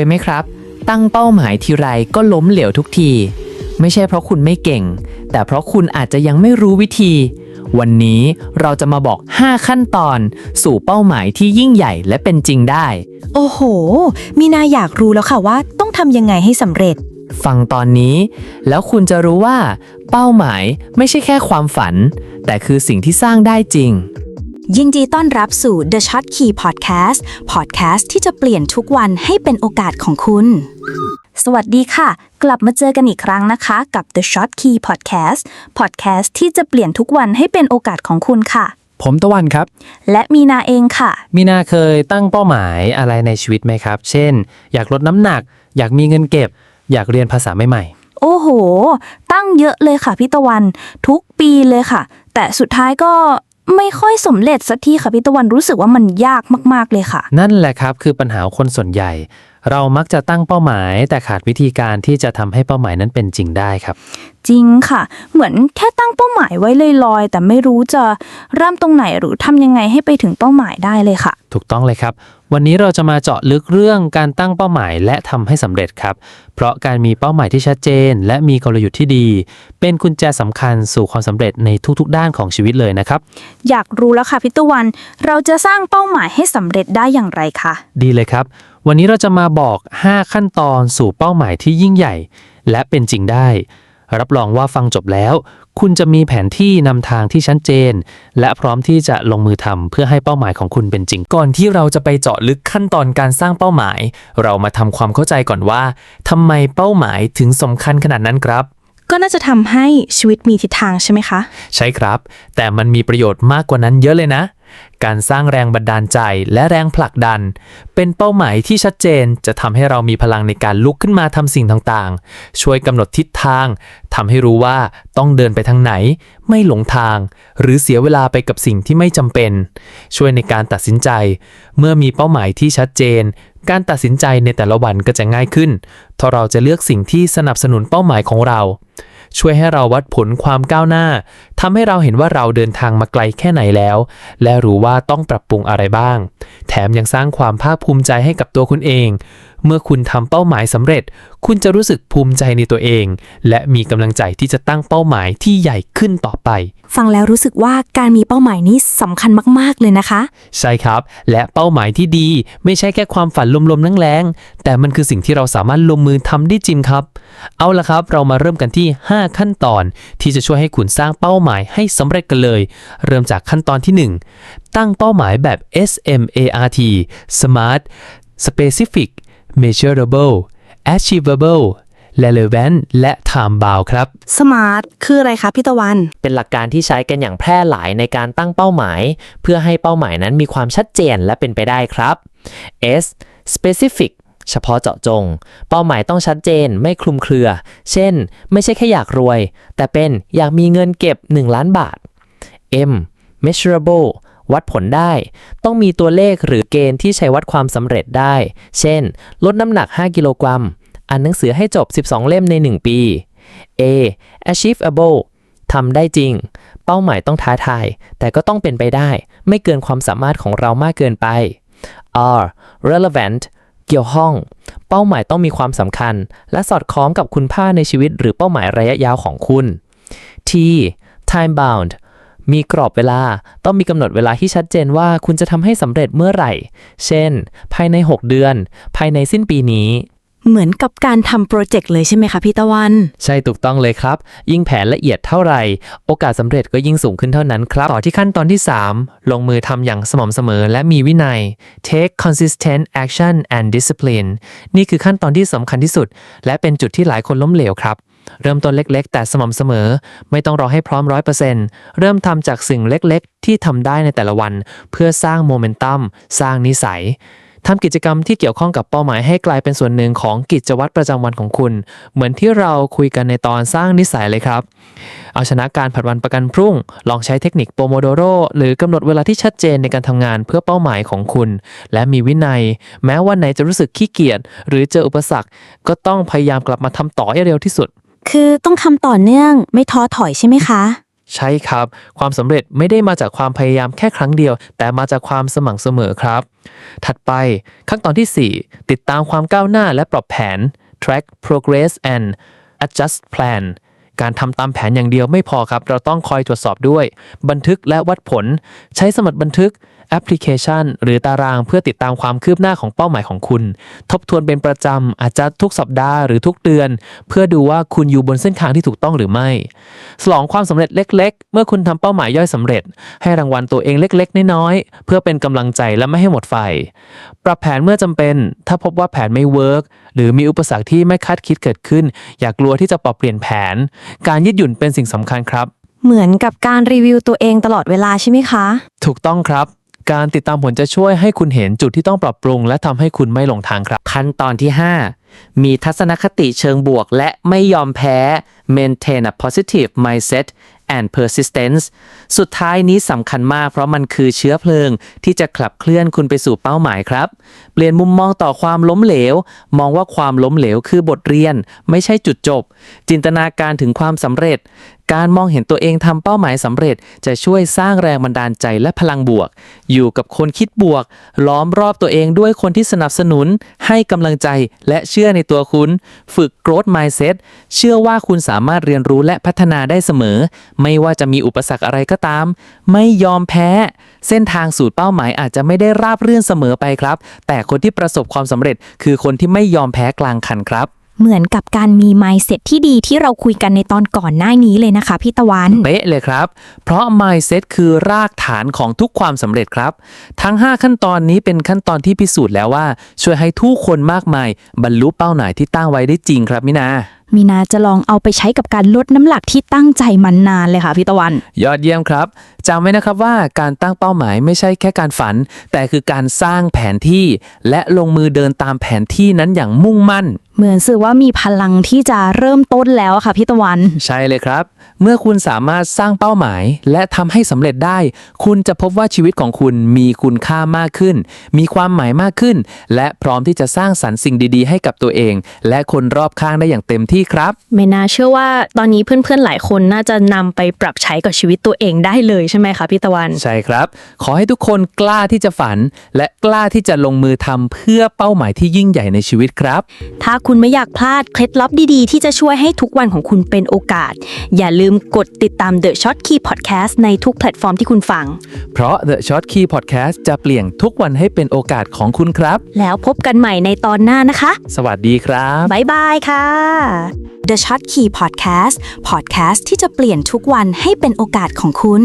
ยไหมครับ ตั้งเป้าหมายทีไรก็ล้มเหลวทุกที ไม่ใช่เพราะคุณไม่เก่ง แต่เพราะคุณอาจจะยังไม่รู้วิธี วันนี้เราจะมาบอก 5 ขั้นตอน สู่เป้าหมายที่ยิ่งใหญ่และเป็นจริงได้ โอ้โห มีนาอยากรู้แล้วค่ะว่าต้องทำยังไงให้สำเร็จ ฟังตอนนี้ แล้วคุณจะรู้ว่า เป้าหมายไม่ใช่แค่ความฝัน แต่คือสิ่งที่สร้างได้จริง ยินดีต้อนรับสู่ The Shot Key Podcast Podcast ที่จะเปลี่ยนทุกวันให้เป็นโอกาสของคุณ สวัสดีค่ะ กลับมาเจอกันอีกครั้งนะคะ กับ The Shot Key Podcast Podcast ที่จะเปลี่ยนทุกวันให้เป็นโอกาสของคุณค่ะ ผมตะวันครับ และมีนาเองค่ะ มีนาเคยตั้งเป้าหมายอะไรในชีวิตไหมครับ เช่น อยากลดน้ำหนัก อยากมีเงินเก็บ อยากเรียนภาษาใหม่โอ้โห ตั้งเยอะเลยค่ะพี่ตะวัน ทุกปีเลยค่ะ แต่สุดท้ายก็ ไม่ค่อยสำเร็จสักทีค่ะพี่ตะวันรู้สึกว่ามันยากมาก ๆ เลยค่ะๆนั่นแหละครับคือปัญหาของคนส่วนใหญ่ เรามักจะตั้งเป้าหมาย แต่ขาดวิธีการที่จะทำให้เป้าหมายนั้นเป็นจริงได้ครับ จริงค่ะ เหมือนแค่ตั้งเป้าหมายไว้ลอยๆ แต่ไม่รู้จะเริ่มตรงไหนหรือทำยังไงให้ไปถึงเป้าหมายได้เลยค่ะ ถูกต้องเลยครับ วันนี้เราจะมาเจาะลึกเรื่องการตั้งเป้าหมายและทำให้สำเร็จครับ เพราะการมีเป้าหมายที่ชัดเจน และมีกลยุทธ์ที่ดี เป็นกุญแจสำคัญสู่ความสำเร็จในทุกๆ ด้านของชีวิตเลยนะครับ อยากรู้แล้วค่ะพี่ตะวัน เราจะสร้างเป้าหมายให้สำเร็จได้อย่างไรคะดีเลยครับ วันนี้เราจะมาบอก 5 ขั้นตอนสู่เป้าหมายที่ยิ่งใหญ่ และเป็นจริงได้ รับรองว่าฟังจบแล้ว คุณจะมีแผนที่นำทางที่ชัดเจน และพร้อมที่จะลงมือทำเพื่อให้เป้าหมายของคุณเป็นจริง ก่อนที่เราจะไปเจาะลึกขั้นตอนการสร้างเป้าหมาย เรามาทำความเข้าใจก่อนว่าทำไมเป้าหมายถึงสำคัญขนาดนั้นครับก็น่าจะทำให้ชีวิตมีทิศทางใช่ไหมคะ ใช่ครับ แต่มันมีประโยชน์มากกว่านั้นเยอะเลยนะ การสร้างแรงบันดาลใจและแรงผลักดัน เป็นเป้าหมายที่ชัดเจนจะทำให้เรามีพลังในการลุกขึ้นมาทำสิ่งต่างๆ ช่วยกำหนดทิศทางทำให้รู้ว่าต้องเดินไปทางไหน ไม่หลงทาง หรือเสียเวลาไปกับสิ่งที่ไม่จำเป็น ช่วยในการตัดสินใจ เมื่อมีเป้าหมายที่ชัดเจน การตัดสินใจในแต่ละวันก็จะง่ายขึ้นเพราะเราจะเลือกสิ่งที่สนับสนุนเป้าหมายของเรา ช่วยให้เราวัดผลความก้าวหน้า ทำให้เราเห็นว่าเราเดินทางมาไกลแค่ไหนแล้ว และรู้ว่าต้องปรับปรุงอะไรบ้าง แถมยังสร้างความภาคภูมิใจให้กับตัวคุณเอง เมื่อคุณทำเป้าหมายสำเร็จ คุณจะรู้สึกภูมิใจในตัวเอง และมีกำลังใจที่จะตั้งเป้าหมายที่ใหญ่ขึ้นต่อไป ฟังแล้วรู้สึกว่าการมีเป้าหมายนี้สำคัญมาก ๆ เลยนะคะ ใช่ครับ และเป้าหมายที่ดี ไม่ใช่แค่ความฝันลมๆแรงๆแต่มันคือสิ่งที่เราสามารถลงมือทำได้จริงครับ เอาละครับ เรามาเริ่มกันที่ 5 ขั้นตอน ที่จะช่วยให้คุณสร้างเป้าหมายให้สำเร็จกันเลย เริ่มจากขั้นตอนที่ 1 ตั้งเป้าหมายแบบ SMART Smart Specific Measurable Achievable Relevant และ Time Bound ครับสมาร์ทคืออะไรคะพี่ตะวัน เป็นหลักการที่ใช้กันอย่างแพร่หลายในการตั้งเป้าหมาย เพื่อให้เป้าหมายนั้นมีความชัดเจนและเป็นไปได้ครับ S specific เฉพาะเจาะจง เป้าหมายต้องชัดเจนไม่คลุมเครือ เช่น ไม่ใช่แค่อยากรวย แต่เป็นอยากมีเงินเก็บ 1 ล้านบาท M measurable วัดผลได้ ต้องมีตัวเลขหรือเกณฑ์ที่ใช้วัดความสำเร็จได้ เช่น ลดน้ำหนัก 5 กิโลกรัม อ่านหนังสือให้จบ 12 เล่มใน 1 ปี A achievable ทำได้จริง เป้าหมายต้องท้าทาย แต่ก็ต้องเป็นไปได้ ไม่เกินความสามารถของเรามากเกินไป R relevant เกี่ยวข้อง เป้าหมายต้องมีความสำคัญ และสอดคล้องกับคุณค่าในชีวิต หรือเป้าหมายระยะยาวของคุณ T time bound มีกรอบเวลา ต้องมีกำหนดเวลาที่ชัดเจนว่าคุณจะทำให้สำเร็จเมื่อไหร่ เช่น ภายใน 6 เดือน ภายในสิ้นปีนี้ เหมือนกับการทำโปรเจกต์เลยใช่ไหมคะพี่ตะวัน ใช่ถูกต้องเลยครับ ยิ่งแผนละเอียดเท่าไหร่ โอกาสสำเร็จก็ยิ่งสูงขึ้นเท่านั้นครับ ต่อที่ขั้นตอนที่ 3 ลงมือทำอย่างสม่ำเสมอและมีวินัย take consistent action and discipline นี่คือขั้นตอนที่สำคัญที่สุด และเป็นจุดที่หลายคนล้มเหลวครับ เริ่มต้นเล็กๆ แต่สม่ำเสมอ ไม่ต้องรอให้พร้อม 100%เริ่มทำจากสิ่งเล็กๆ ที่ทำได้ในแต่ละวัน เพื่อสร้างโมเมนตัมสร้างนิสัย ทำกิจกรรมที่เกี่ยวข้องกับเป้าหมายให้กลายเป็นส่วนหนึ่งของกิจวัตรประจำวันของคุณ เหมือนที่เราคุยกันในตอนสร้างนิสัยเลยครับ เอาชนะการผัดวันประกันพรุ่ง ลองใช้เทคนิคโปโมโดโรหรือกำหนดเวลาที่ชัดเจนในการทำงานเพื่อเป้าหมายของคุณ และมีวินัย แม้วันไหนจะรู้สึกขี้เกียจหรือเจออุปสรรค ก็ต้องพยายามกลับมาทำต่อให้เร็วที่สุด คือต้องทำต่อเนื่องไม่ท้อถอยใช่ไหมคะ ใช่ครับ ความสำเร็จไม่ได้มาจากความพยายามแค่ครั้งเดียว แต่มาจากความสม่ำเสมอครับ ถัดไปขั้นตอนที่ 4 ติดตามความก้าวหน้าและปรับแผน track progress and adjust plan การทำตามแผนอย่างเดียวไม่พอครับ เราต้องคอยตรวจสอบด้วย บันทึกและวัดผล ใช้สมุดบันทึกแอปพลิเคชัน หรือตารางเพื่อติดตามความคืบหน้าของเป้าหมายของคุณ ทบทวนเป็นประจำ อาจจะทุกสัปดาห์หรือทุกเดือน เพื่อดูว่าคุณอยู่บนเส้นทางที่ถูกต้องหรือไม่ฉลองความสำเร็จเล็ก ๆ เมื่อคุณทำเป้าหมายย่อยสำเร็จ ให้รางวัลตัวเองเล็ก ๆ น้อยๆเพื่อเป็นกำลังใจและไม่ให้หมดไฟ ปรับแผนเมื่อจำเป็น ถ้าพบว่าแผนไม่เวิร์กหรือมีอุปสรรคที่ไม่คาดคิดเกิดขึ้น อย่ากลัวที่จะปรับเปลี่ยนแผน การยืดหยุ่นเป็นสิ่งสำคัญครับ เหมือนกับการรีวิวตัวเองตลอดเวลาใช่ไหมคะ ถูกต้องครับ การติดตามผลจะช่วยให้คุณเห็นจุดที่ต้องปรับปรุง และทำให้คุณไม่หลงทางครับ ขั้นตอนที่ 5 มีทัศนคติเชิงบวกและไม่ยอมแพ้ maintain a positive mindset and persistence สุดท้ายนี้สำคัญมากเพราะมันคือเชื้อเพลิงที่จะขับเคลื่อนคุณไปสู่เป้าหมายครับ เปลี่ยนมุมมองต่อความล้มเหลว มองว่าความล้มเหลวคือบทเรียน ไม่ใช่จุดจบ จินตนาการถึงความสำเร็จ การมองเห็นตัวเองทำเป้าหมายสำเร็จ จะช่วยสร้างแรงบันดาลใจและพลังบวก อยู่กับคนคิดบวก ล้อมรอบตัวเองด้วยคนที่สนับสนุน ให้กำลังใจและเชื่อื่อในตัวคุณ ฝึก growth mindset เชื่อว่าคุณสามารถเรียนรู้และพัฒนาได้เสมอ ไม่ว่าจะมีอุปสรรคอะไรก็ตาม ไม่ยอมแพ้ เส้นทางสู่เป้าหมายอาจจะไม่ได้ราบรื่นเสมอไปครับ แต่คนที่ประสบความสำเร็จคือคนที่ไม่ยอมแพ้กลางคันครับ เหมือนกับการมี mindset ที่ดีที่เราคุยกันในตอนก่อนหน้านี้เลยนะคะพี่ตะวัน เป๊ะเลยครับ เพราะ mindset คือรากฐานของทุกความสำเร็จครับ ทั้ง 5 ขั้นตอนนี้เป็นขั้นตอนที่พิสูจน์แล้วว่า ช่วยให้ทุกคนมากมาย บรรลุเป้าหมายที่ตั้งไว้ได้จริงครับมินา มีนาจะลองเอาไปใช้กับการลดน้ำหนักที่ตั้งใจมันนานเลยค่ะพี่ตะวัน ยอดเยี่ยมครับจำไว้นะครับว่าการตั้งเป้าหมายไม่ใช่แค่การฝัน แต่คือการสร้างแผนที่ และลงมือเดินตามแผนที่นั้นอย่างมุ่งมั่น เหมือนสื่อว่ามีพลังที่จะเริ่มต้นแล้วอะค่ะพี่ตะวัน ใช่เลยครับ เมื่อคุณสามารถสร้างเป้าหมาย และทำให้สำเร็จได้ คุณจะพบว่าชีวิตของคุณมีคุณค่ามากขึ้น มีความหมายมากขึ้น และพร้อมที่จะสร้างสรรค์สิ่งดีๆ ให้กับตัวเอง และคนรอบข้างได้อย่างเต็มที่ครับ ไม่น่าเชื่อว่าตอนนี้เพื่อนๆหลายคนน่าจะนำไปปรับใช้กับชีวิตตัวเองได้เลยใช่ไหมคะพี่ตะวัน ใช่ครับ ขอให้ทุกคนกล้าที่จะฝัน และกล้าที่จะลงมือทำเพื่อเป้าหมายที่ยิ่งใหญ่ในชีวิตครับ ถ้าคุณไม่อยากพลาดเคล็ดลับดีๆ ที่จะช่วยให้ทุกวันของคุณเป็นโอกาส อย่าลืมกดติดตาม The Short Key Podcast ในทุกแพลตฟอร์มที่คุณฟัง เพราะ The Short Key Podcast จะเปลี่ยนทุกวันให้เป็นโอกาสของคุณครับ แล้วพบกันใหม่ในตอนหน้านะคะ สวัสดีครับ บ๊ายบายค่ะ The Shot Key Podcast Podcast ที่จะเปลี่ยนทุกวันให้เป็นโอกาสของคุณ